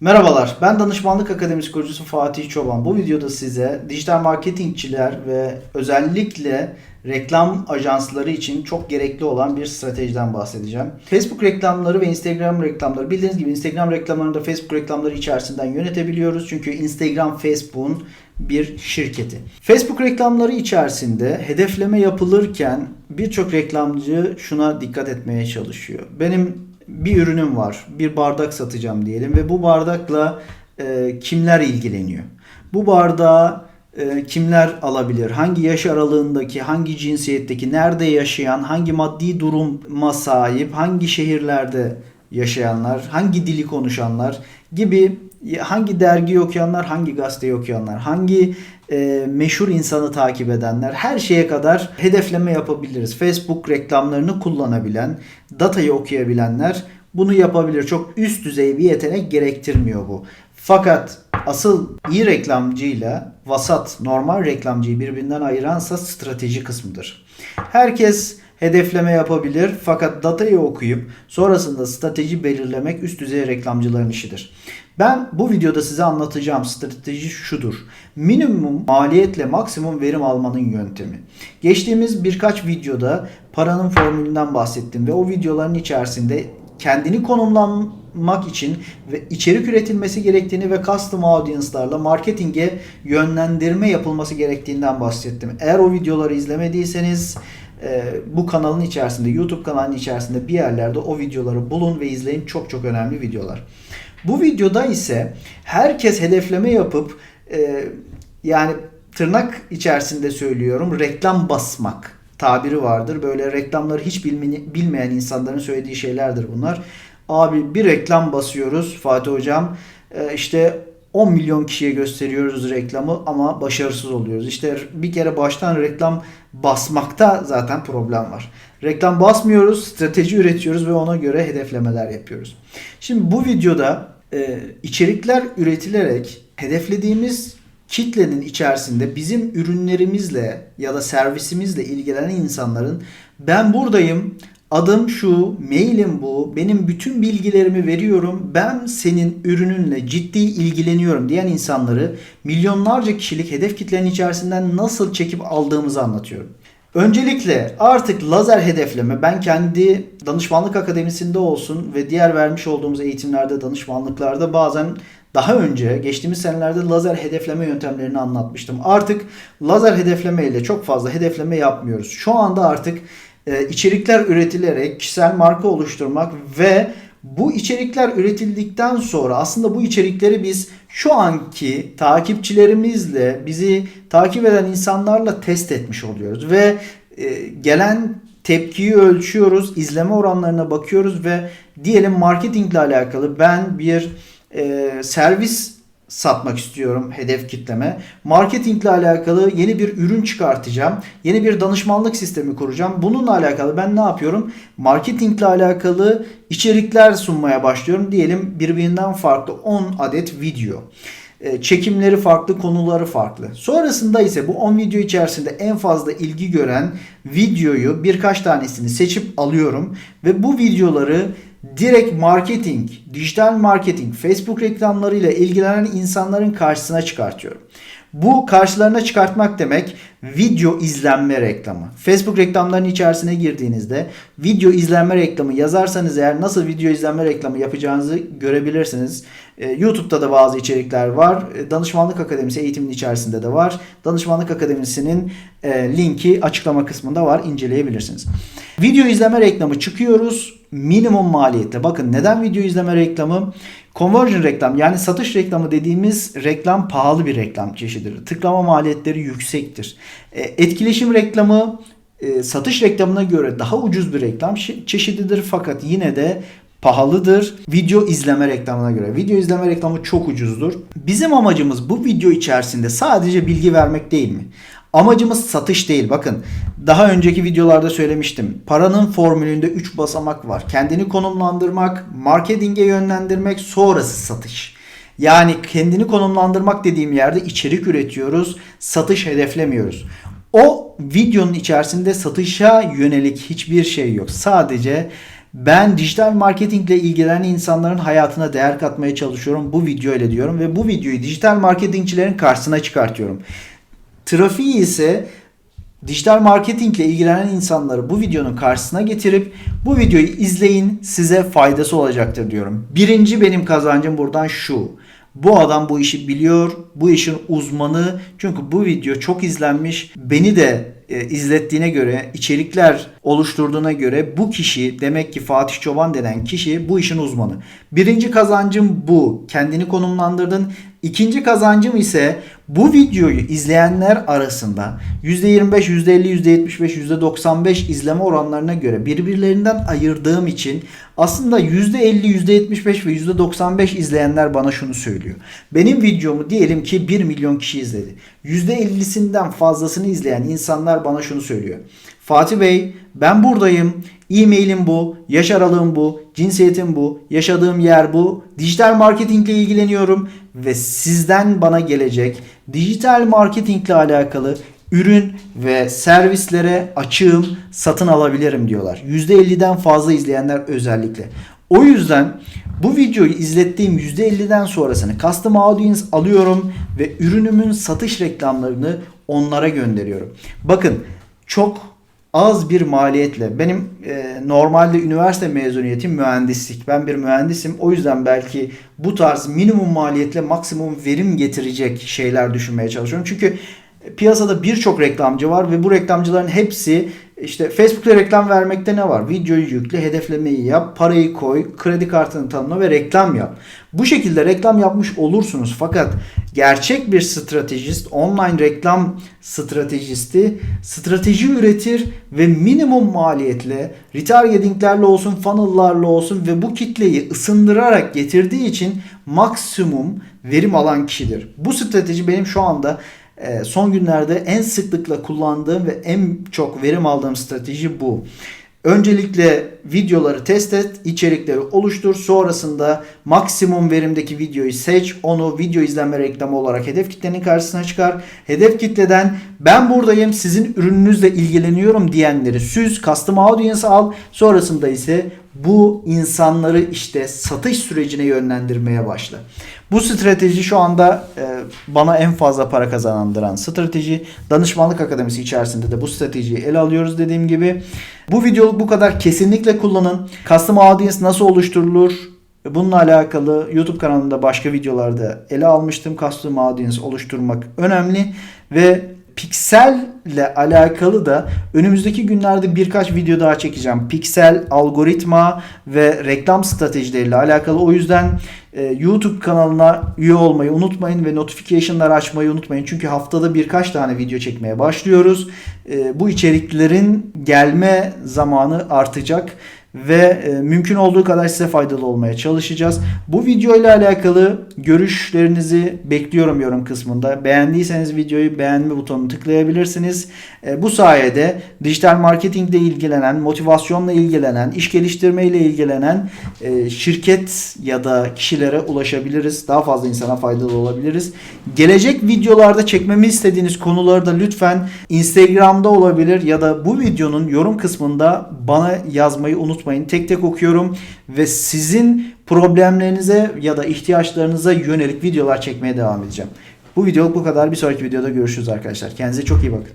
Merhabalar, ben Danışmanlık Akademisi kurucusu Fatih Çoban. Bu videoda size dijital marketingçiler ve özellikle reklam ajansları için çok gerekli olan bir stratejiden bahsedeceğim. Facebook reklamları ve Instagram reklamları. Bildiğiniz gibi Instagram reklamlarını da Facebook reklamları içerisinden yönetebiliyoruz. Çünkü Instagram Facebook'un bir şirketi. Facebook reklamları içerisinde hedefleme yapılırken birçok reklamcı şuna dikkat etmeye çalışıyor. Benim bir ürünüm var. Bir bardak satacağım diyelim ve bu bardakla e, kimler ilgileniyor? Bu bardağı e, kimler alabilir? Hangi yaş aralığındaki, hangi cinsiyetteki, nerede yaşayan, hangi maddi duruma sahip, hangi şehirlerde yaşayanlar, hangi dili konuşanlar gibi hangi dergi okuyanlar, hangi gazete okuyanlar, hangi e, meşhur insanı takip edenler her şeye kadar hedefleme yapabiliriz. Facebook reklamlarını kullanabilen, datayı okuyabilenler bunu yapabilir. Çok üst düzey bir yetenek gerektirmiyor bu. Fakat asıl iyi reklamcıyla vasat normal reklamcıyı birbirinden ayıransa strateji kısmıdır. Herkes hedefleme yapabilir fakat datayı okuyup sonrasında strateji belirlemek üst düzey reklamcıların işidir. Ben bu videoda size anlatacağım strateji şudur. Minimum maliyetle maksimum verim almanın yöntemi. Geçtiğimiz birkaç videoda paranın formülünden bahsettim ve o videoların içerisinde kendini konumlanmak için ve içerik üretilmesi gerektiğini ve custom audience'larla marketinge yönlendirme yapılması gerektiğinden bahsettim. Eğer o videoları izlemediyseniz e, bu kanalın içerisinde, YouTube kanalının içerisinde bir yerlerde o videoları bulun ve izleyin. Çok çok önemli videolar. Bu videoda ise herkes hedefleme yapıp e, yani tırnak içerisinde söylüyorum reklam basmak tabiri vardır. Böyle reklamları hiç bilmeyen insanların söylediği şeylerdir bunlar. Abi bir reklam basıyoruz Fatih Hocam. E, işte 10 milyon kişiye gösteriyoruz reklamı ama başarısız oluyoruz. İşte bir kere baştan reklam basmakta zaten problem var. Reklam basmıyoruz, strateji üretiyoruz ve ona göre hedeflemeler yapıyoruz. Şimdi bu videoda e, içerikler üretilerek hedeflediğimiz kitlenin içerisinde bizim ürünlerimizle ya da servisimizle ilgilenen insanların ben buradayım, adım şu, mailim bu, benim bütün bilgilerimi veriyorum, ben senin ürününle ciddi ilgileniyorum diyen insanları milyonlarca kişilik hedef kitlenin içerisinden nasıl çekip aldığımızı anlatıyorum. Öncelikle artık lazer hedefleme ben kendi danışmanlık akademisinde olsun ve diğer vermiş olduğumuz eğitimlerde danışmanlıklarda bazen daha önce geçtiğimiz senelerde lazer hedefleme yöntemlerini anlatmıştım. Artık lazer hedefleme ile çok fazla hedefleme yapmıyoruz. Şu anda artık e, içerikler üretilerek kişisel marka oluşturmak ve bu içerikler üretildikten sonra aslında bu içerikleri biz şu anki takipçilerimizle bizi takip eden insanlarla test etmiş oluyoruz ve e, gelen tepkiyi ölçüyoruz, izleme oranlarına bakıyoruz ve diyelim marketingle alakalı ben bir e, servis satmak istiyorum hedef kitleme. Marketingle alakalı yeni bir ürün çıkartacağım. Yeni bir danışmanlık sistemi kuracağım. Bununla alakalı ben ne yapıyorum? Marketingle alakalı içerikler sunmaya başlıyorum. Diyelim birbirinden farklı 10 adet video. E, çekimleri farklı, konuları farklı. Sonrasında ise bu 10 video içerisinde en fazla ilgi gören videoyu birkaç tanesini seçip alıyorum ve bu videoları direkt marketing, dijital marketing, Facebook reklamlarıyla ilgilenen insanların karşısına çıkartıyorum. Bu karşılarına çıkartmak demek video izlenme reklamı. Facebook reklamlarının içerisine girdiğinizde video izlenme reklamı yazarsanız eğer nasıl video izlenme reklamı yapacağınızı görebilirsiniz. Ee, YouTube'da da bazı içerikler var. Ee, Danışmanlık Akademisi eğitiminin içerisinde de var. Danışmanlık Akademisi'nin e, linki açıklama kısmında var. inceleyebilirsiniz. Video izleme reklamı çıkıyoruz minimum maliyette. Bakın neden video izleme reklamı? Conversion reklam yani satış reklamı dediğimiz reklam pahalı bir reklam çeşididir. Tıklama maliyetleri yüksektir. E, etkileşim reklamı e, satış reklamına göre daha ucuz bir reklam çeşididir fakat yine de pahalıdır. Video izleme reklamına göre. Video izleme reklamı çok ucuzdur. Bizim amacımız bu video içerisinde sadece bilgi vermek değil mi? Amacımız satış değil. Bakın daha önceki videolarda söylemiştim. Paranın formülünde 3 basamak var. Kendini konumlandırmak, marketinge yönlendirmek, sonrası satış. Yani kendini konumlandırmak dediğim yerde içerik üretiyoruz, satış hedeflemiyoruz. O videonun içerisinde satışa yönelik hiçbir şey yok. Sadece Ben dijital marketingle ilgilenen insanların hayatına değer katmaya çalışıyorum bu video ile diyorum ve bu videoyu dijital marketingçilerin karşısına çıkartıyorum. Trafiği ise dijital marketingle ilgilenen insanları bu videonun karşısına getirip bu videoyu izleyin size faydası olacaktır diyorum. Birinci benim kazancım buradan şu. Bu adam bu işi biliyor, bu işin uzmanı. Çünkü bu video çok izlenmiş. Beni de e, izlettiğine göre, içerikler oluşturduğuna göre bu kişi demek ki Fatih Çoban denen kişi bu işin uzmanı. Birinci kazancım bu. Kendini konumlandırdın. İkinci kazancım ise bu videoyu izleyenler arasında %25, %50, %75, %95 izleme oranlarına göre birbirlerinden ayırdığım için aslında %50, %75 ve %95 izleyenler bana şunu söylüyor. Benim videomu diyelim ki 1 milyon kişi izledi. %50'sinden fazlasını izleyen insanlar bana şunu söylüyor. Fatih Bey ben buradayım. E-mailim bu, yaş aralığım bu, cinsiyetim bu, yaşadığım yer bu. Dijital marketingle ilgileniyorum ve sizden bana gelecek dijital marketingle alakalı ürün ve servislere açığım, satın alabilirim diyorlar. %50'den fazla izleyenler özellikle. O yüzden bu videoyu izlettiğim %50'den sonrasını custom audience alıyorum ve ürünümün satış reklamlarını onlara gönderiyorum. Bakın çok az bir maliyetle benim e, normalde üniversite mezuniyetim mühendislik. Ben bir mühendisim. O yüzden belki bu tarz minimum maliyetle maksimum verim getirecek şeyler düşünmeye çalışıyorum. Çünkü piyasada birçok reklamcı var ve bu reklamcıların hepsi işte Facebook'ta reklam vermekte ne var? Videoyu yükle, hedeflemeyi yap, parayı koy, kredi kartını tanımla ve reklam yap. Bu şekilde reklam yapmış olursunuz. Fakat gerçek bir stratejist, online reklam stratejisti strateji üretir ve minimum maliyetle retargetinglerle olsun, funnel'larla olsun ve bu kitleyi ısındırarak getirdiği için maksimum verim alan kişidir. Bu strateji benim şu anda e, son günlerde en sıklıkla kullandığım ve en çok verim aldığım strateji bu. Öncelikle videoları test et, içerikleri oluştur. Sonrasında maksimum verimdeki videoyu seç. Onu video izlenme reklamı olarak hedef kitlenin karşısına çıkar. Hedef kitleden ben buradayım, sizin ürününüzle ilgileniyorum diyenleri süz, custom audience al. Sonrasında ise bu insanları işte satış sürecine yönlendirmeye başla. Bu strateji şu anda e, bana en fazla para kazandıran strateji. Danışmanlık Akademisi içerisinde de bu stratejiyi ele alıyoruz dediğim gibi. Bu videoluk bu kadar. Kesinlikle kullanın. Custom Audience nasıl oluşturulur? Bununla alakalı YouTube kanalında başka videolarda ele almıştım. Custom Audience oluşturmak önemli ve Pixel ile alakalı da önümüzdeki günlerde birkaç video daha çekeceğim. Pixel, algoritma ve reklam stratejileriyle alakalı. O yüzden e, YouTube kanalına üye olmayı unutmayın ve notification'ları açmayı unutmayın. Çünkü haftada birkaç tane video çekmeye başlıyoruz. E, bu içeriklerin gelme zamanı artacak ve e, mümkün olduğu kadar size faydalı olmaya çalışacağız. Bu video ile alakalı görüşlerinizi bekliyorum yorum kısmında. Beğendiyseniz videoyu beğenme butonunu tıklayabilirsiniz. E, bu sayede dijital marketingle ilgilenen, motivasyonla ilgilenen, iş geliştirme ile ilgilenen e, şirket ya da kişilere ulaşabiliriz. Daha fazla insana faydalı olabiliriz. Gelecek videolarda çekmemi istediğiniz konuları da lütfen Instagram'da olabilir ya da bu videonun yorum kısmında bana yazmayı unutmayın. Tek tek okuyorum ve sizin problemlerinize ya da ihtiyaçlarınıza yönelik videolar çekmeye devam edeceğim. Bu videoluk bu kadar. Bir sonraki videoda görüşürüz arkadaşlar. Kendinize çok iyi bakın.